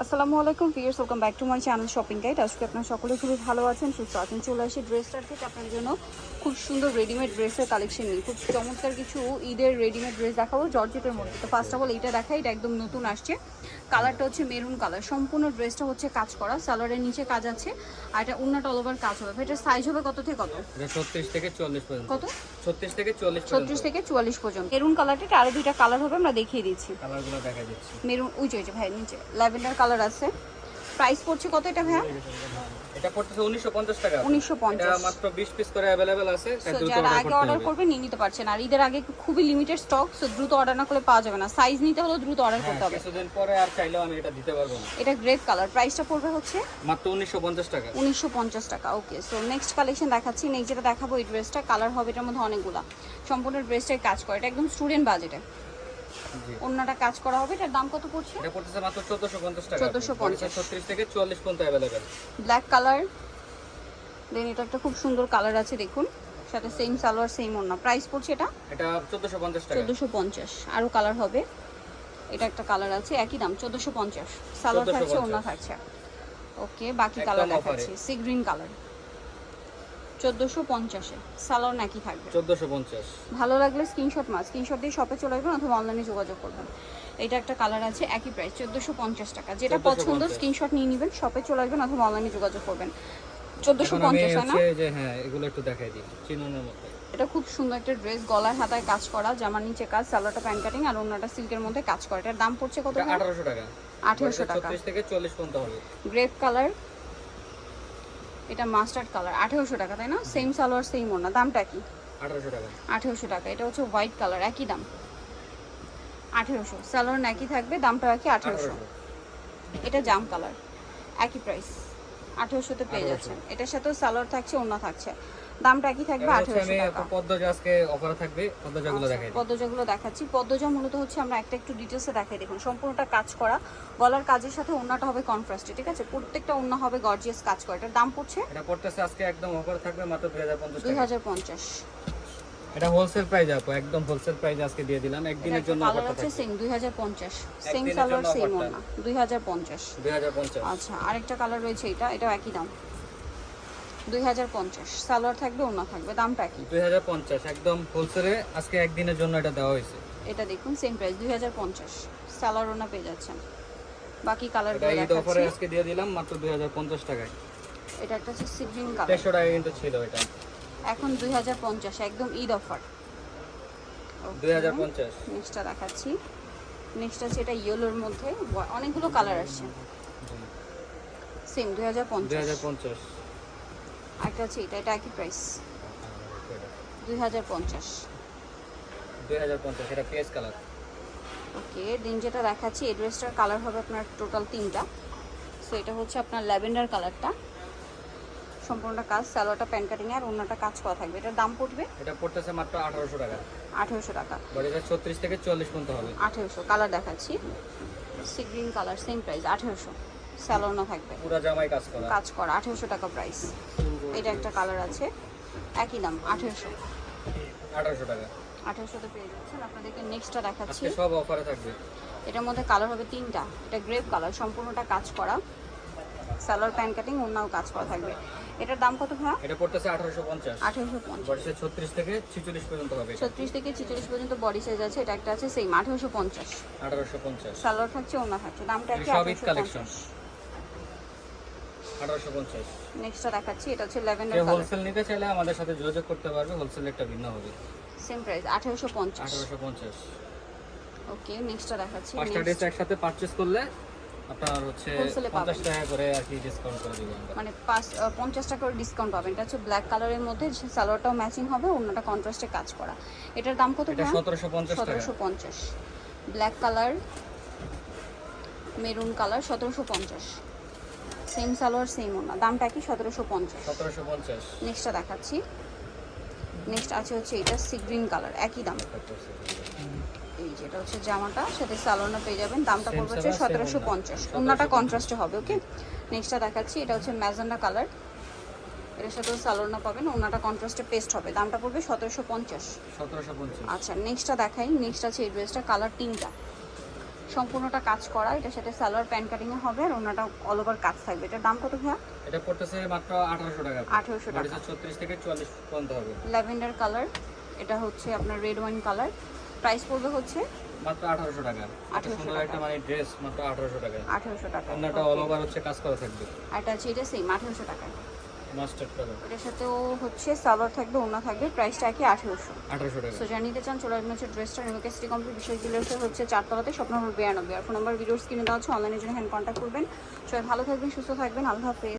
আসসালামু আলাইকুম viewers welcome back to my channel shopping guide আজকে আপনারা সকলে খুবই ভালো আছেন সুস্থ আছেন চলে আসি ড্রেসটার থেকে আপনার জন্য। খুব সুন্দর রেডিমেড ড্রেসের কালেকশন নিই খুব চমৎকার কিছু ঈদের রেডিমেড ড্রেস দেখাবো জর্জেটের মধ্যে। তো ফার্স্ট অফ অল এইটা দেখাই এটা একদম নতুন আসছে। কালারটা হচ্ছে মেরুন কালার সম্পূর্ণ ড্রেসটা হচ্ছে কাজ করা সালোয়ারের নিচে কাজ আছে। আর এটা উন্নাট অল ওভার কাজ হবে। এটার সাইজ হবে কত থেকে কত? ছত্রিশ থেকে চল্লিশ পর্যন্ত। কত? ছত্রিশ থেকে চল্লিশ ছত্রিশ থেকে চুয়াল্লিশ পর্যন্ত। মেরুন কালারটা আরও দুইটা কালার হবে আমরা দেখিয়ে দিচ্ছি। কালারগুলো দেখা যাচ্ছে। মেরুন ওই যে ভাই নিচে। ল্যাভেন্ডার কালার আছে। প্রাইস পড়ছে কত এটা ভাইয়া? এটা পড়তেছে উনিশশো পঞ্চাশ টাকা। উনিশশো এটা মাত্র বিশ পিস করে অ্যাভেলেবেল আছে তাই দ্রুত যারা আগে অর্ডার করবে নিয়ে নিতে পারছেন। আর ঈদের আগে খুবই লিমিটেড স্টক সো দ্রুত অর্ডার না করলে পাওয়া যাবে না। সাইজ নিতে হলেও দ্রুত অর্ডার হ্যাঁ, করতে হবে। কিছুদিন পরে আর চাইলেও আমি এটা দিতে পারব না। এটা গ্রেপ কালার প্রাইসটা পড়বে হচ্ছে? মাত্র উনিশশো পঞ্চাশ টাকা। উনিশশো পঞ্চাশ টাকা ওকে সো নেক্সট কালেকশন দেখাচ্ছি। নেক্সট যেটা দেখাবো এই ড্রেসটা কালার হবে এটার মধ্যে অনেকগুলা। সম্পূর্ণ ড্রেসটাই কাজ করে। এটা একদম স্টুডেন্ট বাজেটে অন্যটা কাজ করা হবে। এটার দাম কত পড়ছে? এটা পড়তেছে মাত্র চোদ্দশো পঞ্চাশ টাকা। 1450 ছত্রিশ থেকে চুয়াল্লিশ পর্যন্ত অ্যাভেলেবেল ব্ল্যাক কালার দেন এটা একটা খুব সুন্দর কালার আছে দেখুন। সাথে সেম সালোয়ার সেম ওন্না প্রাইস পড়ছে এটা? এটা চোদ্দশো পঞ্চাশ টাকা। চোদ্দোশো পঞ্চাশ। আরও কালার হবে। এটা একটা কালার আছে একই দাম চোদ্দোশো পঞ্চাশ। সালোয়ার থাকছে 1450 ওনা থাকছে। ওকে বাকি কালার। দেখাচ্ছি। সি গ্রিন কালার চোদ্দোশো পঞ্চাশে। সালোয়ার নাকি থাকবে। চোদ্দশো পঞ্চাশ। ভালো লাগলে স্ক্রিনশট মাছ স্ক্রিনশট দিয়ে শপে চলে আসবেন অথবা অনলাইনে যোগাযোগ করবেন। এটা একটা কালার আছে একই প্রাইস চোদ্দোশো পঞ্চাশ টাকা। যেটা পছন্দ স্ক্রিনশট নিয়ে নেবেন শপে চলে আসবেন অথবা অনলাইনে যোগাযোগ করবেন। চোদ্দোশো পঞ্চাশ না? হ্যাঁ এগুলো একটু দেখাই দিই চিনুনের মধ্যে এটা খুব সুন্দর একটা ড্রেস গলায় হাতায় কাজ করা জামার নিচে কাজ সালোয়ারটা প্যান্ট কাটিং আর অন্যটা সিল্কের মধ্যে কাজ করা। এটার দাম পড়ছে কত আঠারোশো টাকা। আঠেরোশো টাকা। থেকে চল্লিশ পর্যন্ত হবে। গ্রেপ কালার এটা মাস্টার্ড কালার আঠেরোশো টাকা তাই না? সেম সালোয়ার সেম ওনা দামটা কি? আঠারোশো টাকা। আঠেরোশো টাকা এটা হচ্ছে হোয়াইট কালার একই দাম। আঠেরোশো সালোয়ার একই থাকবে দামটা একই আঠেরোশো। এটা জাম কালার একই প্রাইস আঠেরোশোতে পেয়ে 1800 যাচ্ছেন। এটার সাথেও সালোয়ার থাকছে ওনা থাকছে। দামটা একই থাকবে? এবার হচ্ছে আঠেরোশো আমি টাকা। পদ্মজা আজকে অফার থাকবে পদ্মজাগুলো দেখাই পদ্মজাগুলো দেখাচ্ছি। পদ্মজা মূলত হচ্ছে আমরা একটা একটু ডিটেলসে দেখাই। দেখুন সম্পূর্ণটা কাজ করা। গলার কাজের সাথে ওন্নাটা হবে কন্ট্রাস্টে ঠিক আছে? প্রত্যেকটা ওন্না হবে গর্জিয়াস কাজ করা। এটার দাম পড়ছে? এটা পড়তেছে আজকে একদম অফার থাকবে মাত্র দুই হাজার পঞ্চাশ দুই টাকা হাজার পঞ্চাশ। এটা হোলসেল প্রাইস আপু একদম হোলসেল প্রাইস আজকে দিয়ে দিলাম। একদিনের জন্য কালার অফারটা আছে offer ওন্না। দুই হাজার পঞ্চাশ। দুই হাজার পঞ্চাশ। আচ্ছা আরেকটা কালার রয়েছে এটা এটাও একই দাম। 2050 সালোয়ার থাকবে ওনা থাকবে দামটা কি? 2050 একদম হোলসেলে আজকে একদিনের জন্য এটা দেওয়া হয়েছে। এটা দেখুন সেম প্রাইস 2050 সালোয়ার ওনা পেয়ে যাচ্ছেন। বাকি কালারগুলো দেখাচ্ছি। অফারে আজকে দিয়ে দিলাম মাত্র 2050 টাকায়। এটা একটা হচ্ছে গ্রিন কালার 300 টাকা কিন্তু ছিল এটা। এখন 2050 একদম ঈদ অফার। 2050 নেক্সটটা দেখাচ্ছি। নেক্সট আছে এটা ইয়েলোর মধ্যে অনেকগুলো কালার আসছে। সেম 2050 2050 একটা আছে এটা এটা একই প্রাইস দুই হাজার পঞ্চাশ। দুই হাজার পঞ্চাশ এটা পেস কালার ওকে দিন যেটা দেখাচ্ছি এই ড্রেসটার কালার হবে আপনার টোটাল তিনটা। সো এটা হচ্ছে আপনার ল্যাভেন্ডার কালারটা সম্পূর্ণটা কাজ স্যালোটা প্যান কাটিং আর অন্যটা কাজ করা থাকবে। এটার দাম পড়বে? এটা পড়তেছে মাত্র আঠারোশো টাকা। আঠেরোশো টাকা। বাট এটা ছত্রিশ থেকে চল্লিশ পর্যন্ত হবে। আঠেরোশো কালার দেখাচ্ছি। Sea green colour same price আঠেরোশো। স্যালোনা থাকবে। পুরো জামাই কাজ করা। কাজ করা আঠেরোশো টাকা প্রাইস এটা একটা কালার আছে একই দাম আঠেরোশো। আঠারোশো টাকা। আঠেরোশোতে পেয়ে যাচ্ছেন। আপনাদেরকে নেক্সটটা দেখাচ্ছি। সব অফারে থাকবে। এটার মধ্যে কালার হবে তিনটা। এটা গ্রেপ কালার সম্পূর্ণটা কাজ করা। সালোয়ার প্যান কাটিং অন্যও কাজ করা থাকবে। এটার দাম কত ভাড়া এটা পড়তেছে আঠারোশো পঞ্চাশ। আঠেরোশো পঞ্চাশ। বয়সে ছত্রিশ থেকে ছিচল্লিশ পর্যন্ত হবে ছত্রিশ থেকে ছিচল্লিশ পর্যন্ত বডি সাইজ আছে এটা একটা আছে সেম আঠেরোশো পঞ্চাশ। আঠারোশো পঞ্চাশ। সালোয়ার থাকছে অন্য থাকছে দামটা এই একই সব ঈদ আঠেরোশো collection। পঞ্চাশ। আঠারোশো পঞ্চাশ নেক্সটটা দেখাচ্ছি এটা হচ্ছে ল্যাভেন্ডার কালার হোলসেল নিতে চাইলে আমাদের সাথে যোগাযোগ করতে পারবে হোলসেল একটা ভিন্ন হবে। সেম প্রাইস আঠেরোশো পঞ্চাশ। আঠারোশো পঞ্চাশ। ওকে নেক্সটটা দেখাচ্ছি পাঁচটা ড্রেস একসাথে করলে আপনার হচ্ছে টাকা করে আর কি ডিসকাউন্ট করে দিব মানে টাকা করে ডিসকাউন্ট পাবেন। এটা হচ্ছে ব্ল্যাক কালারের মধ্যে সালোয়ারটাও ম্যাচিং হবে অন্যটা কন্ট্রাস্টে কাজ করা। এটার দাম কত এটা সতেরোশো পঞ্চাশ টাকা। সতেরোশো পঞ্চাশ। ব্ল্যাক কালার মেরুন কালার সতেরোশো পঞ্চাশ। সেম সালোয়ার সেম ওনা দামটা কি? সতেরোশো পঞ্চাশ। সতেরোশো পঞ্চাশ। নেক্সটটা দেখাচ্ছি। নেক্সট আছে হচ্ছে এটা সি গ্রিন কালার একই দাম। এই যেটা হচ্ছে জামাটা সাথে সালোয়ারটা পেয়ে যাবেন। দামটা পড়বে হচ্ছে সতেরোশো পঞ্চাশ। 1750 ওনাটা কন্ট্রাস্টে হবে ওকে নেক্সটটা দেখাচ্ছি এটা হচ্ছে ম্যাজেন্ডা কালার। এটার সাথেও সালোয়ারনা পাবেন ওনাটা কন্ট্রাস্টে পেস্ট হবে। দামটা পড়বে সতেরোশো পঞ্চাশ। সতেরোশো পঞ্চাশ। আচ্ছা নেক্সটটা দেখাই। নেক্সট আছে এই ড্রেসটা কালার তিনটা। সম্পূর্ণটা কাজ করা এটার সাথে সালোয়ার প্যান্ট কাটিং এ হবে আর ওনাটা অল ওভার কাজ থাকবে। এটার দাম কত ভাইয়া? এটা পড়তেছে মাত্র আঠারোশো টাকা। 1800 টাকা। ছত্রিশ থেকে চুয়াল্লিশ পর্যন্ত হবে। ল্যাভেন্ডার কালার এটা হচ্ছে আপনার রেড ওয়াইন কালার প্রাইস পড়বে হচ্ছে? মাত্র আঠারোশো টাকা। এত 1800 সুন্দর টাকা। একটা মানে ড্রেস মাত্র আঠারোশো টাকা। আঠেরোশো টাকা। অন্যটা অল ওভার হচ্ছে কাজ করা থাকবে। আর এটা হচ্ছে এটা সেম আঠেরোশো টাকা হচ্ছে সালোয়ার থাকবে ওনা থাকবে প্রাইসটা একই আঠেরোশো। আঠারোশো টাকা। সো চান চলে আসবেন হচ্ছে ড্রেসটা নিউকে সিটি কমপ্লিট বিষয় জুয়েলার্সের হচ্ছে চারতলাতে স্বপ্ন নম্বর বিরানব্বই। আর ফোন নাম্বার ভিডিওস কিনে দেওয়া হচ্ছে অনলাইনের জন্য হ্যান্ড কন্ট্যাক্ট করবেন। সবাই ভালো থাকবেন সুস্থ থাকবেন আল্লাহ হাফেজ।